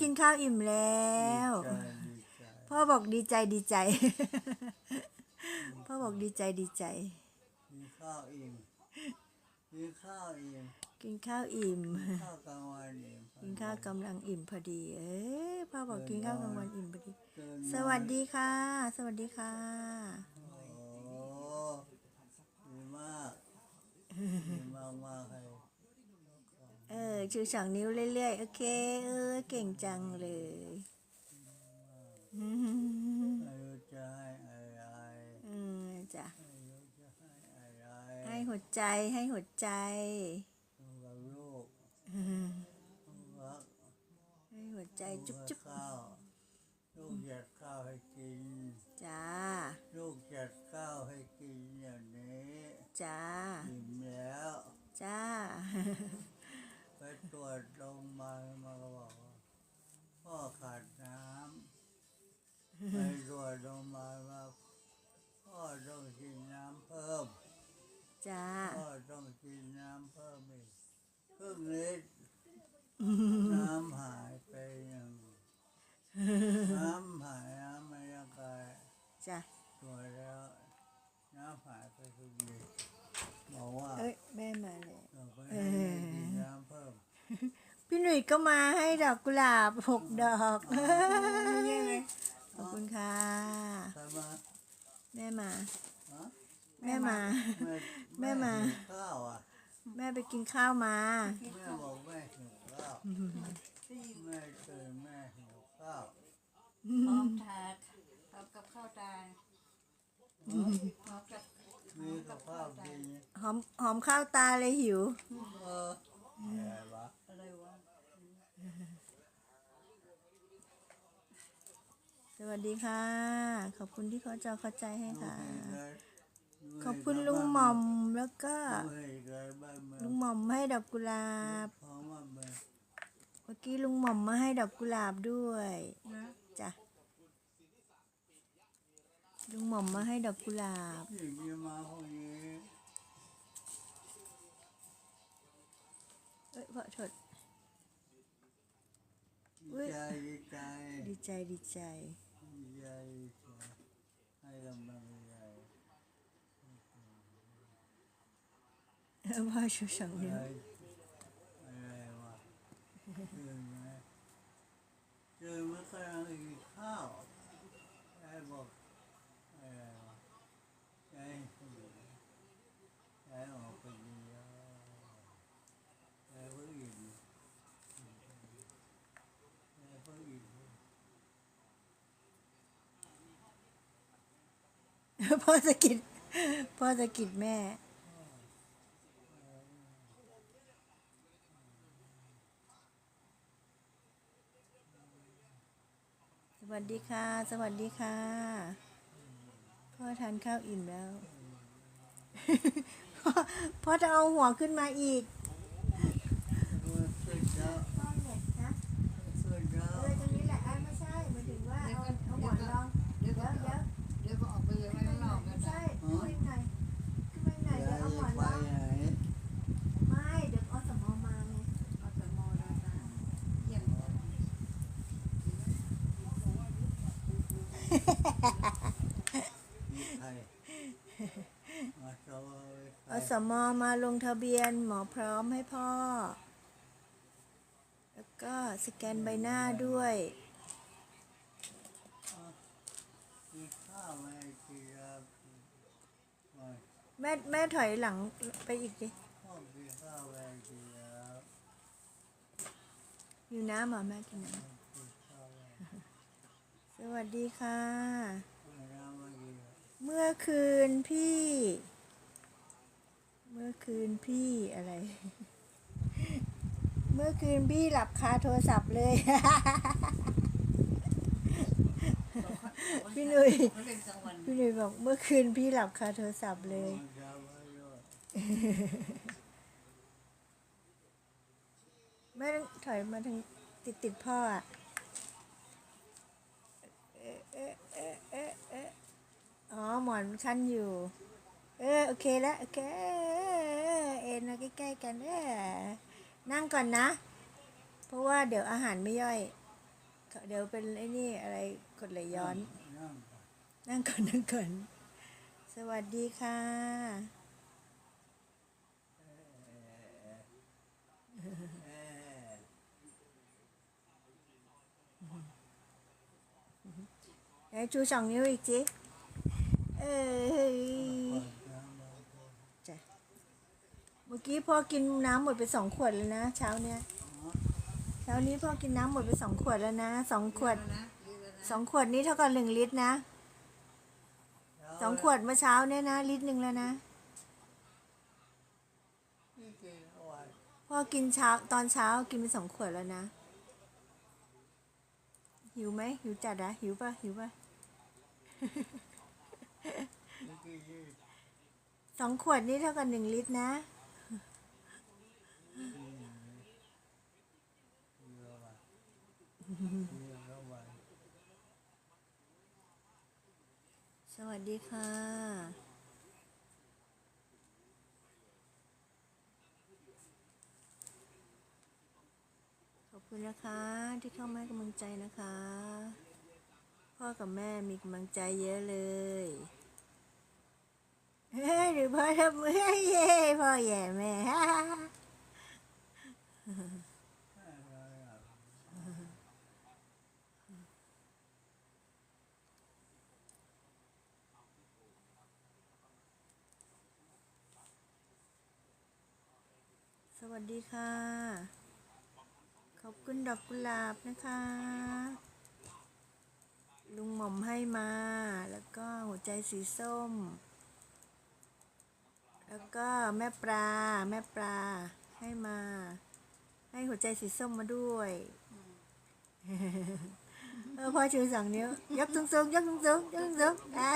กินข้าวอิ่มแล้วดีใจดีใจพ่อบอกดีใจดีใจ พ่อบอกดีใจดีใจ กินข้าวอิ่มกินข้าวอิ่มกินข้าวอิ่ม กินข้าวกลางวันอิ่มกินข้าวกำลังอิ่มพอดี เอ้ยพ่อบอกกินข้าวกลางวันอิ่มพอดีตื่นสวัสดีค่ะ สวัสดีค่ะ โอ้ดีมากดีมากมากๆเลย เออชูสองนิ้วเรื่อยๆ โอเค เออ เก่งจังเลยอืมไม่รู้จะให้อะไรเออจ้ะไม่รู้จะให้อะไรให้หัวใจให้หัวใจอยู่กับลูกอืมรักให้หัวใจจุ๊บให้จุ๊บข้าวลูกอยากข้าวให้กิน จ้า ลูกจัดข้าวให้กินอย่างนี้ จ้าอิ่มแล้ว จ้า ไปตรวจโรงพยาบาลมาก็บอกว่าพ่อขาดน้ำไปตรวจโรงพยาบาลว่าพ่อต้องกินน้ำเพิ่มจ้าพ่อต้องกินน้ำเพิ่มอีกครึ่งลิตรน้ำหายไปอย่างน้ำหายน้ำไม่ร่างกายจ้าตรวจแล้วน้ำหายไปครึ่งลิตรบอกว่าเอ้ยแม่มาเลยเราก็ให้กินน้ำเพิ่มพี่หนุ่ยก็มาให้ดอกกุหลาบหกดอกขอบคุณค่ะใครมาแม่มาฮะแม่มา แม่มาหิวข้าวอะแม่ไปกินข้าวมา แม่บอกแม่หิวข้าวแม่ตื่นแม่หิวข้าวพร้อมทานพร้อมกับข้าวตาลพร้อมกับมีกับข้าวกินหอมหอมข้าวตาเลยหิวเอออะไรวะ อะไรวะ สวัสดีค่ะ ขอบคุณที่เขาจอเข้าใจให้ค่ะดูให้ขอบคุณลุงหม่อมแล้วก็ดูให้กันบ้านเมือลุงงหม่อมให้ดอกกุหลาบเพราะว่ามันเมื่อกี้ลุงหม่อมมาให้ดอกกุหลาบด้วยนะจ้ะลุงหม่อมมาให้ดอกกุหลาบที่มีมาพวกนี้เอ้ยขอโทษอุ๊ดียใจดีใจ ดีใจดีใจดีใจดีใจให้กำลังใจ พ่อชูสองอะนิ้วไรอะไรวะตื่นไหมตื่นเมื่อกำลังกินข้าวไอ้บอกอะไรวะไอ้ไอ้ออกไปดีแล้วไอ้เพิ่งอิ่มไอ้เพิ่งอิ่มพ่อสะกิดพ่อสะกิดแม่ ส วัสดีค่ะ สวัสดีค่ะ พ่อทานข้าวอิ่มแล้ว พ่อพ่อจะเอาหัวขึ้นมาอีก ช่วยเจ้า พ่อเน็ตนะ ช่วยเจ้า เออตรงนี้แหละอะไม่ใช่หมายถึงว่าเอาเอาหัวลอง เดี๋ยว เดี๋ ก็ ยวเดี๋ยว เดี๋ยวก็ออกไปเลยไม่ต้องรอกัน ไม่ นะ ใช่ขึ้นไปหน่อยขึ้นไปหน่อยเดี๋ยวเอาหัวล ไป อง ไหน ไม่เดี๋ยวเอาสมอมาไง เอาแต่มอดาตาเยี่ยม มีใครมาโชว์ใคร เอสมอมาลงทะเบียนหมอพร้อมให้พ่อ แล้วก็สแกนใบหน้าด้วยแม่แม่ถอยหลังไปอีกดิอยู่น้ำหรอแม่กินน้ำ สวัสดีค่ะไม่น้ำมากินครับเมื่อคืนพี่ เมื่อคืนพี่อะไร เมื่อคืนพี่หลับคาโทรศัพท์เลย พี่หนุ่ยเขาเล่นกลางวันพี่หนุ่ยบอกเมื่อคืนพี่หลับคาโทรศัพท์เลยมันจะไว้ด้วยแม่ต้องถอยมาทางติดติดพ่ออะเอ๊ะเอ๊ะเอ๊ะเอ๊ะเอ๊ะ อนคันอยู่ เออโอเคแล้วโอเคเอ็นมาใกล้ๆกันเออนั่งก่อนนะ เพราะว่าเดี๋ยวอาหารไม่ย่อย เดี๋ยวเป็นไอ้นี่อะไรกดไหลย้อน นั่งก่อนนั่งก่อนนั่งก่อนสวัสดีค่ะเอ่อไหน เอ้ยก่อนนั่งก่อนจ้ะเมื่อกี้พ่อกินน้ำหมดไปสองขวดแล้วนะเช้าเนี้ยเช้านี้พ่อกินน้ำหมดไปสองขวดแล้วนะสองขวดสองขวดนี้เท่ากับหนึ่งลิตรนะสองขวดเมื่อเช้าเนี่ยนะลิตรหนึ่งแล้วนะพ่อกินเช้าตอนเช้ากินไปสองขวดแล้วนะหิวไหมหิวจัดอะหิวปะหิวปะนี่กินที่ สองขวดนี้เท่ากับหนึ่งลิตรนะเยอะว่ะเยอะว่ะสวัสดีค่ะ ขอบคุณนะคะที่เข้ามาให้กำลังใจนะคะ พ่อกับแม่มีกำลังใจเยอะเลยเฮ้ยหรือพ่อทำมือเย่พ่อแย่แม่สวัสดีค่ะ ขอบคุณดอกกุหลาบนะคะ ลุงหม่อมให้มา แล้วก็หัวใจสีส้ม แล้วก็แม่ปลา แม่ปลาให้มา ให้หัวใจสีส้มมาด้วยเออพ่อชูสองนิ้วยกสูงสูงยกสูงสูงยกสูงสูงๆอ่า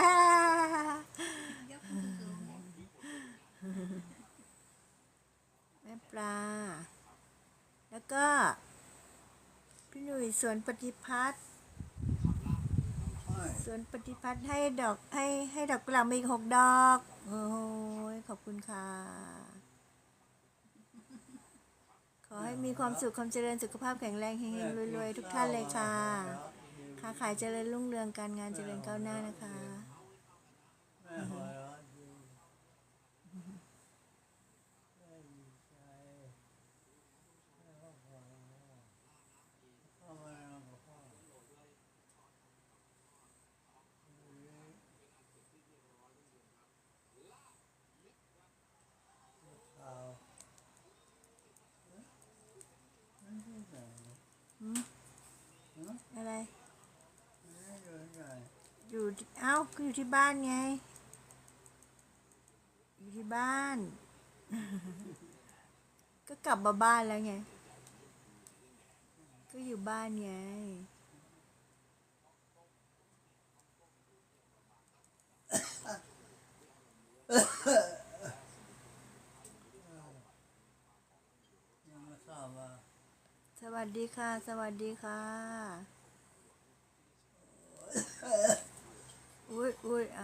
ยกขึ้นสูงแม่ปลา แล้วก็ พี่หนุ่ยสวนปฏิพัฒน์ สวนปฏิพัฒน์ให้ดอกให้ให้ดอกกุหลาบมาอีกหกดอก โอ้ยขอบคุณค่ะ ขอให้มีความสุขความเจริญสุขภาพแข็งแรงเฮงๆรวยๆทุกท่านเลยค่ะ ค้าขายเจริญรุ่งเรืองการงานเจริญก้าวหน้านะคะ แม่หัวเราะดีแม่ดีใจแม่ก็หัวเราะเข้ามาแล้วก็พ่อเอาไม่ใช่ไหน หืม ฮะ อะไร อยู่ที่เอ้าก็อยู่ที่บ้านไง อยู่ที่บ้าน ก็กลับมาบ้านแล้วไง ก็อยู่บ้านไงสวัสดีค่ะ สวัสดีค่ะ อุ้ยอุ้ยเ